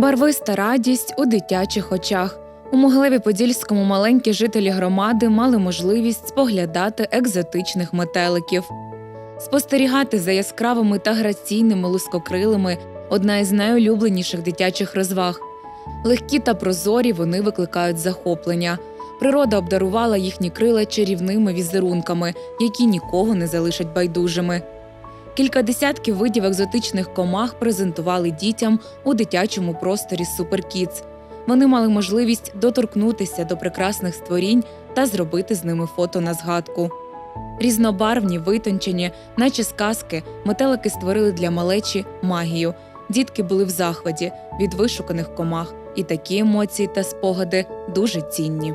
Барвиста радість у дитячих очах. У Могилеві-Подільському маленькі жителі громади мали можливість споглядати екзотичних метеликів. Спостерігати за яскравими та граційними лускокрилими одна із найулюбленіших дитячих розваг. Легкі та прозорі вони викликають захоплення. Природа обдарувала їхні крила чарівними візерунками, які нікого не залишать байдужими. Кілька десятків видів екзотичних комах презентували дітям у дитячому просторі Суперкідс. Вони мали можливість доторкнутися до прекрасних створінь та зробити з ними фото на згадку. Різнобарвні, витончені, наче сказки, метелики створили для малечі магію. Дітки були в захваті від вишуканих комах, і такі емоції та спогади дуже цінні.